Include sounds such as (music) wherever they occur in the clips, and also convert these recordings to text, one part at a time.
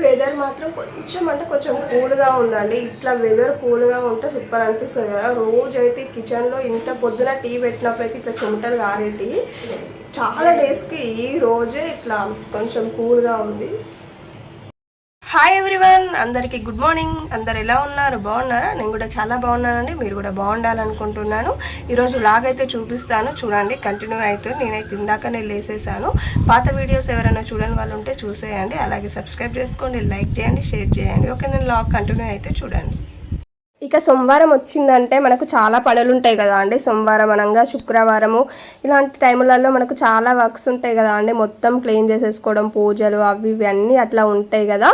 Weather మాత్రం కొంచెం అంటే కొంచెం కూల్గా ఉందండి. ఇట్లా వెదర్ కూల్గా ఉంటే సూపర్ అనిపిస్తుంది కదా. రోజు అయితే కిచెన్లో ఇంత పొద్దున టీ పెట్టినప్పుడు అయితే ఇట్లా చెమటలు కారేటి చాలా డేస్కి ఈ రోజే ఇట్లా కొంచెం కూల్గా ఉంది. హాయ్ ఎవ్రీవన్ అందరికీ గుడ్ మార్నింగ్ అందరు ఎలా ఉన్నారు? బాగున్నారా? నేను కూడా చాలా బాగున్నానండి. మీరు కూడా బాగుండాలనుకుంటున్నాను. ఈరోజు లాగ్ అయితే చూపిస్తాను. చూడండి కంటిన్యూ అయితే నేనైతే ఇందాకనే లేసేసాను. పాత వీడియోస్ ఎవరైనా చూడని వాళ్ళు ఉంటే చూసేయండి. అలాగే సబ్స్క్రైబ్ చేసుకోండి లైక్ చేయండి షేర్ చేయండి. ఓకే నేను లాగ్ కంటిన్యూ అయితే చూడండి. ఇక సోమవారం వచ్చిందంటే మనకు చాలా పనులు ఉంటాయి కదా అండి. సోమవారం అనగా శుక్రవారము ఇలాంటి టైములలో మనకు చాలా వర్క్స్ ఉంటాయి కదా అండి. మొత్తం క్లీన్ చేసేసుకోవడం పూజలు అవి ఇవి అన్నీ అట్లా ఉంటాయి కదా.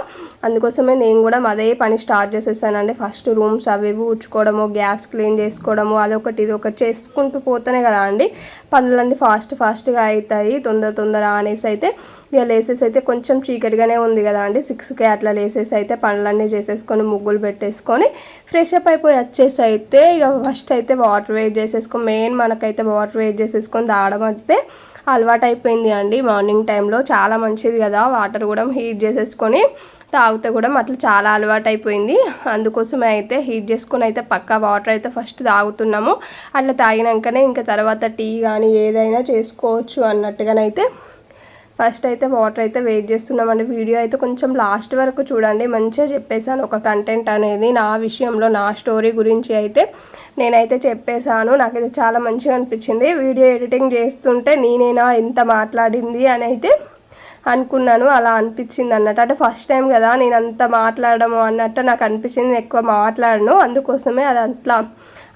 అందుకోసమే నేను కూడా అదే పని స్టార్ట్ చేసేసానండి. ఫస్ట్ రూమ్స్ అవి ఇవి ఊడ్చుకోవడము గ్యాస్ క్లీన్ చేసుకోవడము అదొకటి ఇది ఒకటి చేసుకుంటూ పోతేనే కదా అండి. పనులన్నీ ఫాస్ట్ ఫాస్ట్గా అవుతాయి తొందర తొందర అనేసి అయితే ఇక లేసేసి అయితే కొంచెం చీకటిగానే ఉంది కదా అండి. సిక్స్కి అట్లా లేసేసి అయితే పనులన్నీ చేసేసుకొని ముగ్గులు పెట్టేసుకొని ఫ్రెష్ అప్ అయిపోయి వచ్చేసి అయితే ఇక ఫస్ట్ అయితే వాటర్ వెయిట్ చేసేసుకొని మెయిన్ మనకైతే వాటర్ వెయిట్ చేసేసుకొని తాగడం అయితే అలవాటు అయిపోయింది అండి. మార్నింగ్ టైంలో చాలా మంచిది కదా. వాటర్ కూడా హీట్ చేసేసుకొని తాగితే కూడా అట్లా చాలా అలవాటు అయిపోయింది. అందుకోసమే అయితే హీట్ చేసుకొని అయితే పక్కా వాటర్ అయితే ఫస్ట్ తాగుతున్నాము. అట్లా తాగినాకనే ఇంకా తర్వాత టీ కానీ ఏదైనా చేసుకోవచ్చు అన్నట్టుగానైతే ఫస్ట్ అయితే వాటర్ అయితే వెయిట్ చేస్తున్నామండి. వీడియో అయితే కొంచెం లాస్ట్ వరకు చూడండి. మంచిగా చెప్పేశాను ఒక కంటెంట్ అనేది. నా విషయంలో నా స్టోరీ గురించి అయితే నేనైతే చెప్పేశాను. నాకైతే చాలా మంచిగా అనిపించింది. వీడియో ఎడిటింగ్ చేస్తుంటే నేనేనా ఇంత మాట్లాడింది అని అయితే అనుకున్నాను. అలా అనిపించింది అన్నట్టు. అంటే ఫస్ట్ టైం కదా నేను అంత మాట్లాడము అన్నట్టు నాకు అనిపించింది. ఎక్కువ మాట్లాడను. అందుకోసమే అది అట్లా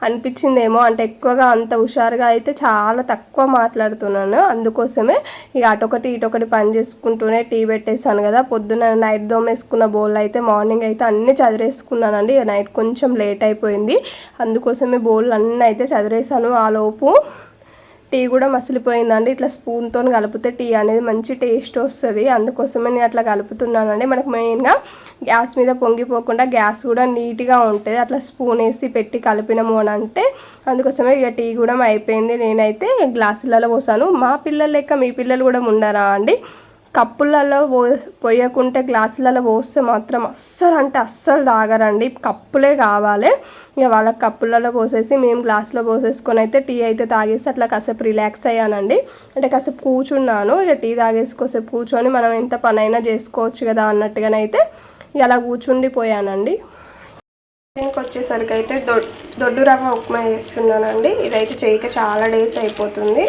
అనిపించిందేమో. అంటే ఎక్కువగా అంత హుషారుగా అయితే చాలా తక్కువ మాట్లాడుతున్నాను. అందుకోసమే ఇక అటొకటి ఇటొకటి పని చేసుకుంటూనే టీ పెట్టేసాను కదా. పొద్దున నైట్ దోమేసుకున్న బౌల్ అయితే మార్నింగ్ అయితే అన్నీ చదివేసుకున్నానండి ఇక నైట్ కొంచెం లేట్ అయిపోయింది. అందుకోసమే బౌల్ అన్నీ అయితే చదివేసాను ఆ లోపు టీ కూడా మసిలిపోయిందండి. ఇట్లా స్పూన్తో కలిపితే టీ అనేది మంచి టేస్ట్ వస్తుంది. అందుకోసమే నేను అట్లా కలుపుతున్నానండి. మనకు మెయిన్గా గ్యాస్ మీద పొంగిపోకుండా గ్యాస్ కూడా నీట్గా ఉంటుంది. అట్లా స్పూన్ వేసి పెట్టి కలిపినాము అని అంటే అందుకోసమే ఇక టీ కూడా అయిపోయింది. నేనైతే గ్లాసులలో పోసాను. మా పిల్లలు లెక్క మీ పిల్లలు కూడా ఉండరా అండి? కప్పులలో పో పోయకుంటే గ్లాసులలో పోస్తే మాత్రం అస్సలు అంటే అస్సలు తాగరండి. కప్పులే కావాలి. ఇక వాళ్ళకి కప్పులలో పోసేసి మేము గ్లాసులో పోసేసుకొని అయితే టీ అయితే తాగేసి అట్లా కాసేపు రిలాక్స్ అయ్యానండి. అంటే కాసేపు కూర్చున్నాను. ఇక టీ తాగేసి కాసేపు కూర్చొని మనం ఎంత పనైనా చేసుకోవచ్చు కదా అన్నట్టుగానైతే ఇక అలా కూర్చుండిపోయానండి దీనికి వచ్చేసరికి అయితే దొడ్ దొడ్డు రవ్వ ఉప్మా చేస్తున్నానండి. ఇదైతే చేయక చాలా డేస్ అయిపోతుంది.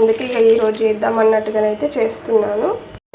అందుకే ఇక ఈరోజు చేద్దాం అన్నట్టుగానైతే చేస్తున్నాను.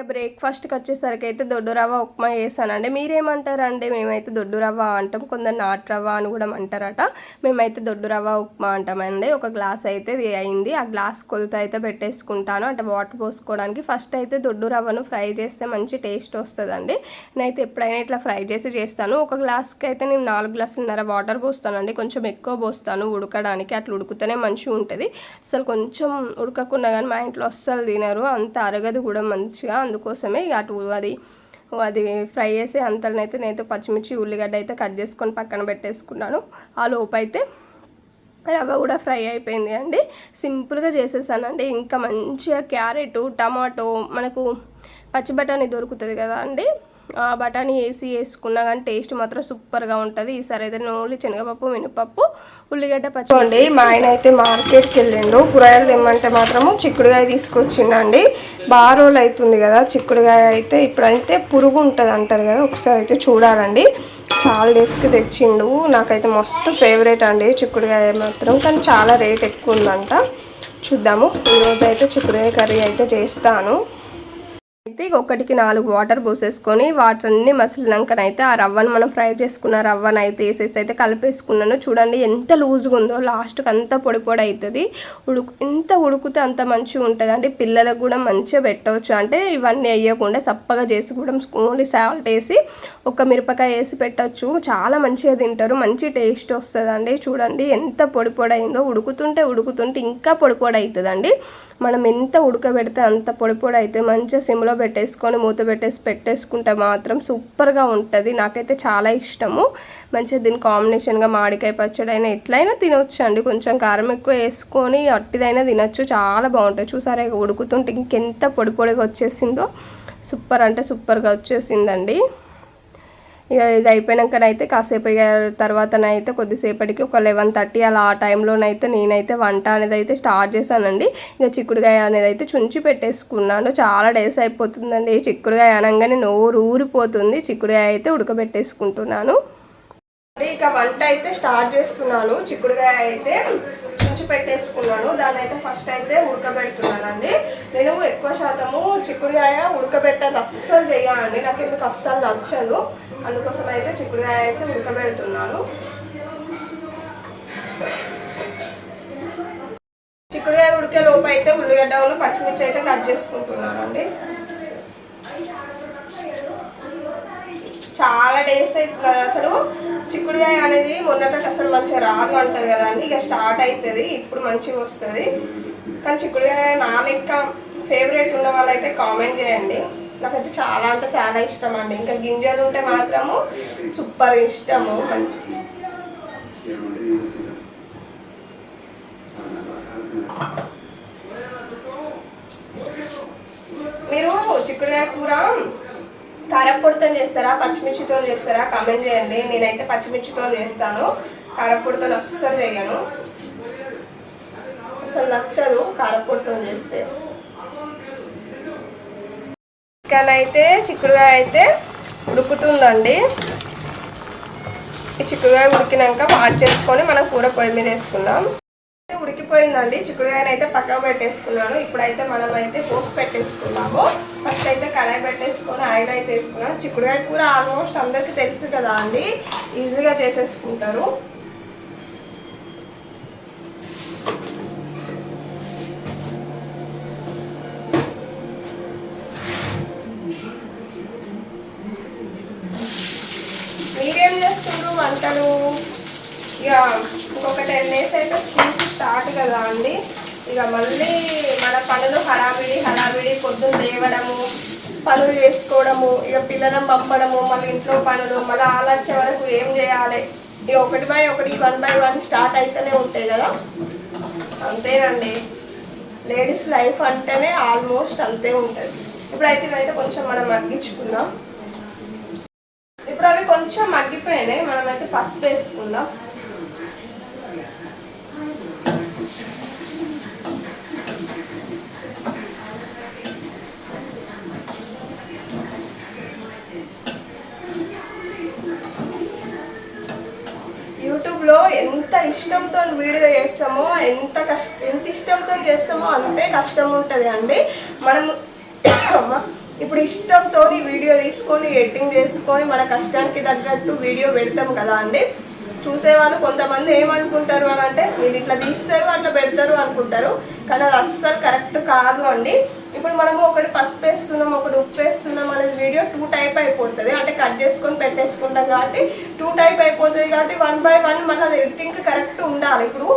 బ్రేక్ఫాస్ట్కి వచ్చేసరికి అయితే దొడ్డు రవ్వ ఉప్మా చేశానండి. మీరేమంటారండి? మేమైతే దొడ్డు రవ్వ అంటాం కొందరు నాటు రవ్వ అని కూడా అంటారట. మేమైతే దొడ్డు రవ్వ ఉప్మా అంటామండి. ఒక గ్లాస్ అయితే అయింది. ఆ గ్లాస్ కొలత అయితే పెట్టేసుకుంటాను. అంటే వాటర్ పోసుకోవడానికి ఫస్ట్ అయితే దొడ్డు రవ్వను ఫ్రై చేస్తే మంచి టేస్ట్ వస్తుందండి. నేనైతే ఎప్పుడైనా ఇట్లా ఫ్రై చేసి చేస్తాను. ఒక గ్లాస్కి అయితే నేను నాలుగు గ్లాసులున్నర వాటర్ పోస్తానండి. కొంచెం ఎక్కువ పోస్తాను ఉడకడానికి. అట్లా ఉడుకుతేనే మంచిగా ఉంటుంది. అసలు కొంచెం ఉడకకుండా కానీ మా ఇంట్లో అస్సలు తినరు. అంత అరగదు కూడా మంచిగా. అందుకోసమే ఇక అటు అది అది ఫ్రై చేసే అంతలోనైతే నేనైతే పచ్చిమిర్చి ఉల్లిగడ్డ అయితే కట్ చేసుకొని పక్కన పెట్టేసుకున్నాను. ఆ లోపు అయితే రవ్వ కూడా ఫ్రై అయిపోయింది అండి. సింపుల్గా చేసేసానండి. ఇంకా మంచిగా క్యారెట్ టమాటో మనకు పచ్చి బఠానీ దొరుకుతుంది కదా అండి. బఠానీ వేసి వేసుకున్నా కానీ టేస్ట్ మాత్రం సూపర్గా ఉంటుంది. ఈసారి అయితే నేను ఓన్లీ శనగపప్పు మినపప్పు ఉల్లిగడ్డ పచ్చి మా ఆయన అయితే మార్కెట్కి వెళ్ళిండు. కూరగాయలు తెమ్మంటే మాత్రము చిక్కుడుగాయ తీసుకొచ్చిండండి. బాగా రోజులు అవుతుంది కదా చిక్కుడుగాయ అయితే ఇప్పుడైతే పురుగు ఉంటుంది అంటారు కదా ఒకసారి అయితే చూడాలండి. చాలా డేస్కి తెచ్చిండు. నాకైతే మస్తు ఫేవరెట్ అండి చిక్కుడుగాయ మాత్రం కానీ చాలా రేట్ ఎక్కువ ఉందంట. చూద్దాము. ఈరోజు అయితే చిక్కుడుగాయ కర్రీ అయితే చేస్తాను. అయితే ఒకటికి నాలుగు వాటర్ పోసేసుకొని వాటర్ అన్ని మసిలినాకనైతే ఆ రవ్వను మనం ఫ్రై చేసుకున్న రవ్వను అయితే వేసేసి అయితే కలిపేసుకున్నాను. చూడండి ఎంత లూజ్గా ఉందో లాస్ట్కి అంత పొడి పొడి అవుతుంది ఉడుకు ఎంత ఉడుకుతే అంత మంచిగా ఉంటుంది. అంటే పిల్లలకు కూడా మంచిగా పెట్టవచ్చు. అంటే ఇవన్నీ వేయకుండా సప్పగా చేసి కూడా ఓన్లీ సాల్ట్ వేసి ఒక మిరపకాయ వేసి పెట్టచ్చు. చాలా మంచిగా తింటారు. మంచి టేస్ట్ వస్తుందండి. చూడండి ఎంత పొడి పొడి అయిందో. ఉడుకుతుంటే ఉడుకుతుంటే ఇంకా పొడి పొడి అవుతుందండి మనం ఎంత ఉడకబెడితే అంత పొడి పొడి అయితే మంచిగా సిమ్లో పెట్టేసుకొని మూత పెట్టేసి పెట్టేసుకుంటే మాత్రం సూపర్గా ఉంటుంది. నాకైతే చాలా ఇష్టము. మంచిగా దీని కాంబినేషన్గా మామిడికాయ పచ్చడి అయినా ఎట్లయినా తినొచ్చు అండి. కొంచెం కారం ఎక్కువ వేసుకొని అట్టిదైనా తినొచ్చు. చాలా బాగుంటుంది చూసారా ఇక ఉడుకుతుంటే ఇంకెంత పొడి పొడిగా వచ్చేసిందో. సూపర్ అంటే సూపర్గా వచ్చేసిందండి. ఇక ఇది అయిపోయినాకనైతే కాసేపు ఇక తర్వాతనైతే కొద్దిసేపటికి ఒక లెవెన్ థర్టీ అలా ఆ టైంలోనైతే నేనైతే వంట అనేది అయితే స్టార్ట్ చేశానండి. ఇక చిక్కుడుగాయ అనేది అయితే చుంచి పెట్టేసుకున్నాను. చాలా డేస్ అయిపోతుందండి. చిక్కుడుగాయ అనగానే నోరు ఊరిపోతుంది. చిక్కుడుగాయ అయితే ఉడకబెట్టేసుకుంటున్నాను. ఇక వంట అయితే స్టార్ట్ చేస్తున్నాను. చిక్కుడుగాయ అయితే చుంచి పెట్టేసుకున్నాను. దాన్ని అయితే ఫస్ట్ అయితే ఉడకబెడుతున్నానండి. నేను ఎక్కువ శాతము చిక్కుడుకాయ ఉడకబెట్టేది అస్సలు చేయాలండి నాకు ఎందుకు అస్సలు నచ్చదు. అందుకోసం అయితే చిక్కుడుకాయ అయితే ఉడకబెడుతున్నాను. చిక్కుడుకాయ ఉడికే లోపు అయితే ఉల్లిగడ్డలు పచ్చిమిర్చి అయితే కట్ చేసుకుంటున్నానండి. చాలా డేస్ అవుతుంది అసలు. చిక్కుడుకాయ అనేది మొన్నటి అసలు మంచిగా రాదు అంటారు కదా అండి. ఇక స్టార్ట్ అవుతుంది ఇప్పుడు మంచిగా వస్తుంది. కానీ చిక్కుడుకాయ నా లెక్క ఫేవరెట్ ఉన్న వాళ్ళైతే కామెంట్ చేయండి. నాకైతే చాలా అంటే చాలా ఇష్టం అండి. ఇంకా గింజలు ఉంటే మాత్రము సూపర్ ఇష్టము. మీరు చిక్కుడుకాయ కూర కారప్పొడితో చేస్తారా? పచ్చిమిర్చితో చేస్తారా? కామెంట్ చేయండి. నేనైతే పచ్చిమిర్చితో చేస్తాను. కారప్పొడితో అస్సలు చేయను అసలు నచ్చదు కారప్పొడితో చేస్తే. చికెన్ అయితే చిక్కుడుగా అయితే ఉడుకుతుందండి. ఈ చిక్కుడుగా ఉడికినాక వాట్ చేసుకొని మనం కూర పొయ్యి మీద వేసుకుందాం. ఉడికిపోయిందండి. చిక్కుడుగాయని అయితే పక్కకు పెట్టేసుకున్నాను. ఇప్పుడైతే మనం అయితే పోసి పెట్టేసుకున్నాము. ఫస్ట్ అయితే కడాయి పెట్టేసుకొని ఆయిల్ అయితే వేసుకున్నాం చిక్కుడుకాయ కూర ఆల్మోస్ట్ అందరికీ తెలుసు కదా అండి. ఈజీగా చేసేసుకుంటారు. మీరేం చేస్తున్నారు వంటలు? ఇక ఇంకొక టెన్ డేస్ అయితే స్కూల్ స్టార్ట్ కదా అండి. ఇక మళ్ళీ మన పనులు హడావిడి హడావిడి పొద్దున్న లేవడము పనులు చేసుకోవడము ఇక పిల్లలను పంపడము మళ్ళీ ఇంట్లో పనులు మళ్ళీ ఆలోచన వరకు ఏం చేయాలి? ఇక ఒకటి బై ఒకటి వన్ బై వన్ స్టార్ట్ అయితేనే ఉంటాయి కదా? అంతేనండి. లేడీస్ లైఫ్ అంటేనే ఆల్మోస్ట్ అంతే ఉంటుంది. ఇప్పుడైతే ఇవైతే కొంచెం మనం మగ్గించుకుందాం. ఇప్పుడు అవి కొంచెం మగ్గిపోయినాయి. మనమైతే పసుపు వేసుకుందాం. యూట్యూబ్లో ఎంత ఇష్టంతో వీడియో చేస్తామో ఎంత కష్ట ఎంత ఇష్టంతో చేస్తామో అంతే కష్టం ఉంటుంది అండి. మనం (coughs) ఇప్పుడు ఇష్టంతో వీడియో తీసుకొని ఎడిటింగ్ చేసుకొని మన కష్టానికి తగ్గట్టు వీడియో పెడతాం కదా అండి. చూసేవాళ్ళు కొంతమంది ఏమనుకుంటారు అని అంటే మీరు ఇట్లా తీస్తారు అట్లా పెడతారు అనుకుంటారు. కానీ అది అస్సలు కరెక్ట్ కాదు అండి. ఇప్పుడు మనము ఒకటి పసుపు వేస్తున్నాం ఒకటి ఉప్పు వేస్తున్నాం అనేది వీడియో టూ టైప్ అయిపోతుంది. అంటే కట్ చేసుకొని పెట్టేసుకుంటాం కాబట్టి టూ టైప్ అయిపోతుంది కాబట్టి వన్ బై వన్ మళ్ళీ అది ఎడిటింగ్ కరెక్ట్ ఉండాలి. ఇప్పుడు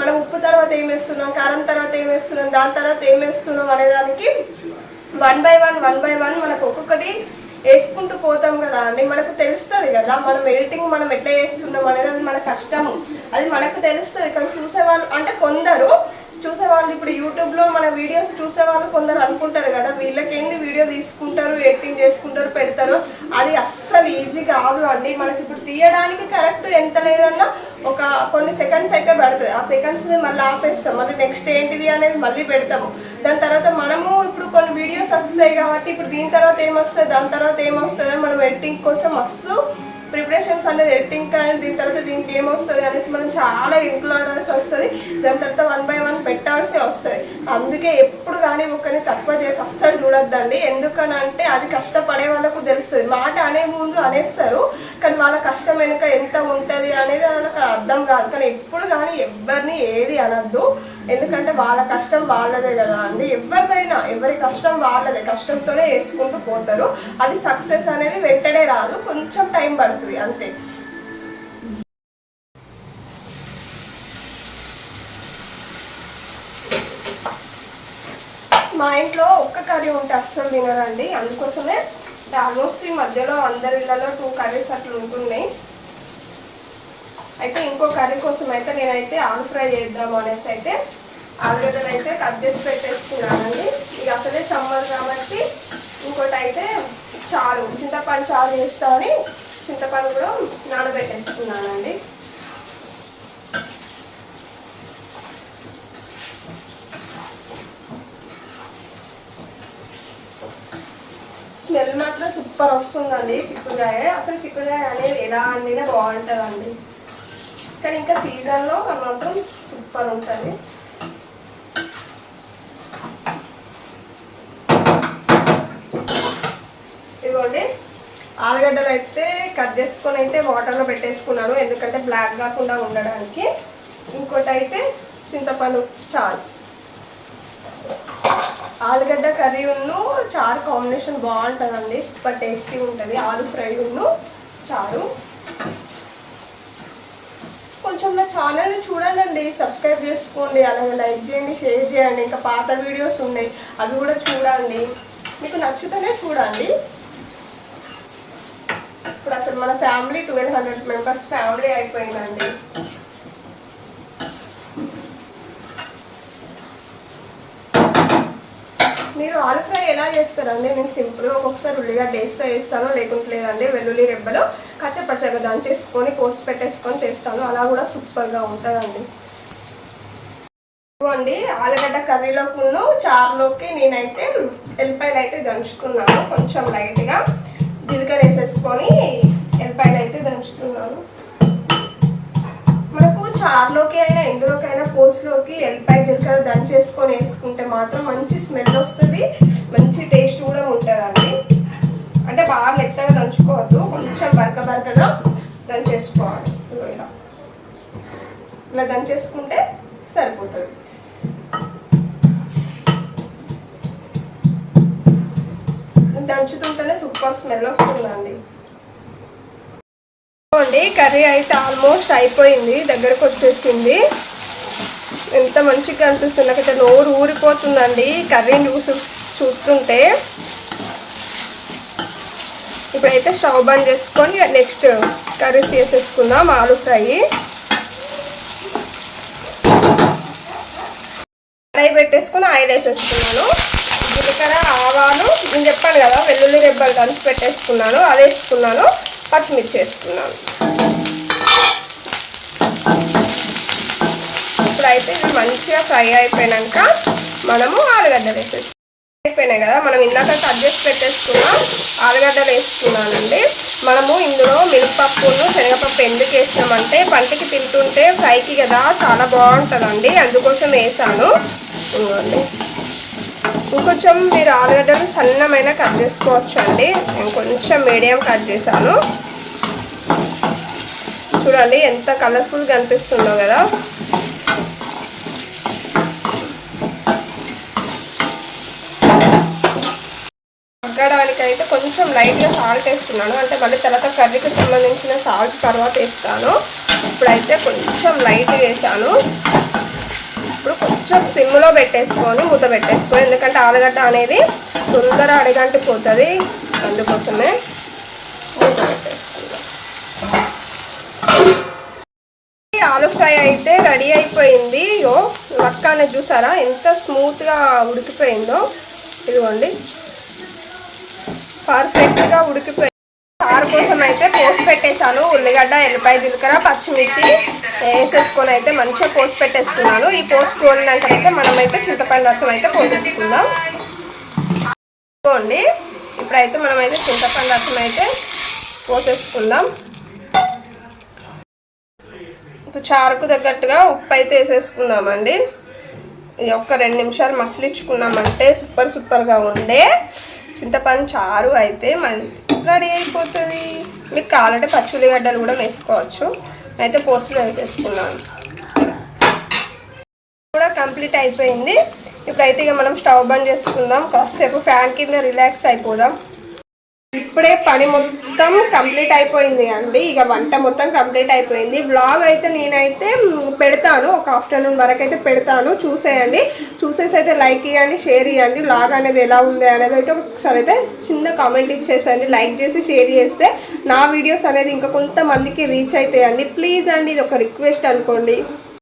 మనం ఉప్పు తర్వాత ఏం వేస్తున్నాం కారం తర్వాత ఏం వేస్తున్నాం దాని తర్వాత ఏం వేస్తున్నాం అనేదానికి one by one one by one మనకు ఒక్కొక్కటి వేసుకుంటూ పోతాం కదా అండి. మనకు తెలుస్తుంది కదా మనం ఎడిటింగ్ మనం ఎట్లా చేస్తున్నాం అనేది అది మన కష్టము. అది మనకు తెలుస్తుంది. కానీ చూసేవాళ్ళు అంటే కొందరు చూసే వాళ్ళు ఇప్పుడు యూట్యూబ్లో మన వీడియోస్ చూసే వాళ్ళు కొందరు అనుకుంటారు కదా వీళ్ళకేంది వీడియో తీసుకుంటారు ఎడిటింగ్ చేసుకుంటారు పెడతారు. అది అస్సలు ఈజీ కాదు అండి. మనకి ఇప్పుడు తీయడానికి కరెక్ట్ ఎంత లేదన్నా ఒక కొన్ని సెకండ్స్ అయితే పడుతుంది. ఆ సెకండ్స్ మళ్ళీ ఆపేస్తాం. మళ్ళీ నెక్స్ట్ ఏంటిది అనేది మళ్ళీ పెడతాము. దాని తర్వాత మనము ఇప్పుడు కొన్ని వీడియోస్ వస్తాయి కాబట్టి ఇప్పుడు దీని తర్వాత ఏమొస్తుంది దాని తర్వాత ఏమొస్తుంది మనం ఎడిటింగ్ కోసం మస్తు ప్రిపరేషన్స్ అనేది ఎడిటింగ్ కానీ దీని తర్వాత దీనికి ఏమొస్తుంది అనేసి మనం చాలా ఇంక్లూడాల్సి వస్తుంది. దాని తర్వాత వన్ బై వన్ పెట్టాల్సి వస్తుంది. అందుకే ఎప్పుడు కానీ ఒకరిని తక్కువ చేసి అస్సలు చూడొద్దండి. ఎందుకనంటే అది కష్టపడే వాళ్ళకు తెలుస్తుంది. మాట అనే ముందు అనేస్తారు. కానీ వాళ్ళ కష్టం వెనుక ఎంత ఉంటుంది అనేది వాళ్ళకి అర్థం కాదు. కానీ ఎప్పుడు కానీ ఎవరిని ఏది అనద్దు. ఎందుకంటే వాళ్ళ కష్టం వాళ్ళదే కదా అండి. ఎవరిదైనా ఎవరి కష్టం వాళ్ళదే. కష్టంతోనే వేసుకుంటూ పోతారు. అది సక్సెస్ అనేది వెంటనే రాదు. కొంచెం టైం పడుతుంది అంతే. మా ఇంట్లో ఒక్క కర్రీ ఉంటే అస్సలు తినరండి. అందుకోసమే ఆల్మోస్ట్ ఈ మధ్యలో అందరి ఇళ్ళలో టూ కర్రీస్ అట్లా ఉంటున్నాయి. అయితే ఇంకో కర్రీ కోసం అయితే నేనైతే ఆలు ఫ్రై చేద్దాము అనేసి అయితే ఆలుగడ్డలు అయితే కట్ చేసి పెట్టేసుకున్నానండి. ఇక అసలే సమ్మర్ కాబట్టి ఇంకోటి అయితే చారు చింతపండు చారు చేస్తామని చింతపండు కూడా నానబెట్టేసుకున్నానండి. స్మెల్ మాత్రం సూపర్ వస్తుందండి చిక్కుడుకాయ. అసలు చిక్కుడుకాయ అనేది ఎలా వండినా బాగుంటుందండి. కానీ ఇంకా సీజన్లో మాత్రం సూపర్ ఉంటుంది. ఇదిగోండి. ఆలుగడ్డలు అయితే కట్ చేసుకొని అయితే వాటర్లో పెట్టేసుకున్నాను. ఎందుకంటే బ్లాక్ కాకుండా ఉండడానికి. ఇంకోటి అయితే చింతపండు చారు. ఆలుగడ్డ కర్రీ ఉన్ను చారు కాంబినేషన్ బాగుంటుందండి. సూపర్ టేస్టీ ఉంటుంది. ఆలు ఫ్రై ఉన్ను చారు. కొంచెం నా ఛానల్ని చూడండి సబ్స్క్రైబ్ చేసుకోండి అలాగే లైక్ చేయండి షేర్ చేయండి ఇంకా పాత వీడియోస్ ఉన్నాయి అవి కూడా చూడండి. మీకు నచ్చితేనే చూడండి. ఇప్పుడు అసలు మన family twelve hundred members family అయిపోయిందండి. మీరు ఆలు ఫ్రై ఎలా చేస్తారండి? నేను సింపుల్గా ఒక్కొక్కసారి ఉల్లిగడ్డ వేస్తా వేస్తాను లేకుంటే లేదండి వెల్లుల్లి రెబ్బలు కచ్చపచ్చగా దంచేసుకొని పోసి పెట్టేసుకొని చేస్తాను. అలా కూడా సూపర్గా ఉంటుందండి. అండి ఆలుగడ్డ కర్రీలోకి చారులోకి నేనైతే ఎల్లిపాయలు అయితే దంచుతున్నాను. కొంచెం లైట్గా జీలకర్ర వేసేసుకొని ఎల్లిపాయలు అయితే దంచుతున్నాను. మనకు చారులోకి అయినా ఎందులోకైనా దోశలోకి ఎల్లిపాయ జీలకర్ర దంచేసుకొని వేసుకుంటే మాత్రం మంచి స్మెల్ వస్తుంది మంచి టేస్ట్ కూడా ఉంటుందండి. అంటే బాగా మెత్తగా దంచుకోవద్దు కొంచెం బరక బరకగా దంచేసుకోవాలి ఇలా ఇలా దంచేసుకుంటే సరిపోతుంది. దంచుతుంటేనే సూపర్ స్మెల్ వస్తుందండి. అండి కర్రీ అయితే ఆల్మోస్ట్ అయిపోయింది దగ్గరకు వచ్చేసింది. ఎంత మంచిగా అనిపిస్తుంది. నాకైతే నోరు ఊరిపోతుందండి. కర్రీని చూసి చూస్తుంటే. ఇప్పుడైతే స్టవ్ బంద్ చేసుకొని నెక్స్ట్ కర్రీస్ చేసేసుకుందాం ఆలు ఫ్రై. ఫ్రై పెట్టేసుకుని ఆయిల్ వేసేసుకున్నాను. జీలకర్ర ఆవాలు నేను చెప్పాను కదా వెల్లుల్లి రెబ్బలు దంచి పెట్టేసుకున్నాను అది వేసుకున్నాను పచ్చిమిర్చి వేసుకున్నాను ఇప్పుడైతే ఇది మంచిగా ఫ్రై అయిపోయాక మనము ఆలుగడ్డలు వేసేసుకున్నాం అయిపోయినాయి కదా మనం ఇందాక కట్ చేసి పెట్టేసుకున్నాం ఆలుగడ్డలు వేసుకున్నానండి. మనము ఇందులో మినపప్పును శనగపప్పు ఎందుకు వేసినామంటే పంటికి తింటుంటే ఫ్రైకి కదా చాలా బాగుంటుందండి. అందుకోసం వేసాను. ఇంకొంచెం మీరు ఆలుగడ్డలు సన్నమైన కట్ చేసుకోవచ్చు అండి నేను కొంచెం మీడియం కట్ చేశాను. చూడండి ఎంత కలర్ఫుల్గా అనిపిస్తుందో కదా. తగ్గడానికి అయితే కొంచెం లైట్గా సాల్ట్ వేస్తున్నాను. అంటే మళ్ళీ తర్వాత కర్రీకి సంబంధించిన సాల్ట్ తర్వాత వేస్తాను. ఇప్పుడైతే కొంచెం లైట్గా వేసాను. ఇప్పుడు కొంచెం సిమ్లో పెట్టేసుకొని మూత పెట్టేసుకొని ఎందుకంటే ఆలుగడ్డ అనేది తొందర అడగంటి పోతుంది అందుకోసమే మూత పెట్టేసుకుందాం. ఆలు ఫ్రై అయితే రెడీ అయిపోయింది. యో లక్క అనేది చూసారా? ఎంత స్మూత్గా ఉడికిపోయిందో. ఇదిగోండి. పర్ఫెక్ట్గా ఉడికిపోయి చారు కోసం అయితే పోసి పెట్టేశాను. ఉల్లిగడ్డ ఎల్లిపాయ జీలకర్ర పచ్చిమిర్చి వేసేసుకొని అయితే మంచిగా పోసి పెట్టేసుకున్నాను. ఈ పోసుకోలినాక అయితే మనమైతే చింతపండు రసం అయితే పోసేసుకుందాం. ఇదిగోండి. ఇప్పుడైతే మనమైతే చింతపండు రసం అయితే పోసేసుకుందాం. ఇప్పుడు చారుకు తగ్గట్టుగా ఉప్పు అయితే వేసేసుకుందామండి. ఇది ఒక్క రెండు నిమిషాలు మసలించుకున్నామంటే సూపర్ సూపర్గా ఉండే. చింతపండు చారు అయితే మంచి రెడీ అయిపోతుంది. మీకు కావాలంటే పచ్చి ఉల్లిగడ్డలు కూడా వేసుకోవచ్చు. అయితే పోస్టులో వేసేసుకున్నాను కూడా కంప్లీట్ అయిపోయింది. ఇప్పుడైతే ఇక మనం స్టవ్ బంద్ చేసుకుందాం. కాసేపు ఫ్యాన్ కింద రిలాక్స్ అయిపోదాం. ఇప్పుడే పని మొత్తం కంప్లీట్ అయిపోయింది అండి. ఇక వంట మొత్తం కంప్లీట్ అయిపోయింది. బ్లాగ్ అయితే నేనైతే పెడతాను. ఒక ఆఫ్టర్నూన్ వరకు అయితే పెడతాను. చూసేయండి. చూసేసి అయితే లైక్ ఇవ్వండి షేర్ ఇవ్వండి బ్లాగ్ అనేది ఎలా ఉంది అనేది అయితే ఒకసారి అయితే చిన్న కామెంట్ ఇచ్చేసండి. లైక్ చేసి షేర్ చేస్తే నా వీడియోస్ అనేది ఇంకా కొంతమందికి రీచ్ అవుతాయండి ప్లీజ్ అండి ఇది ఒక రిక్వెస్ట్ అనుకోండి.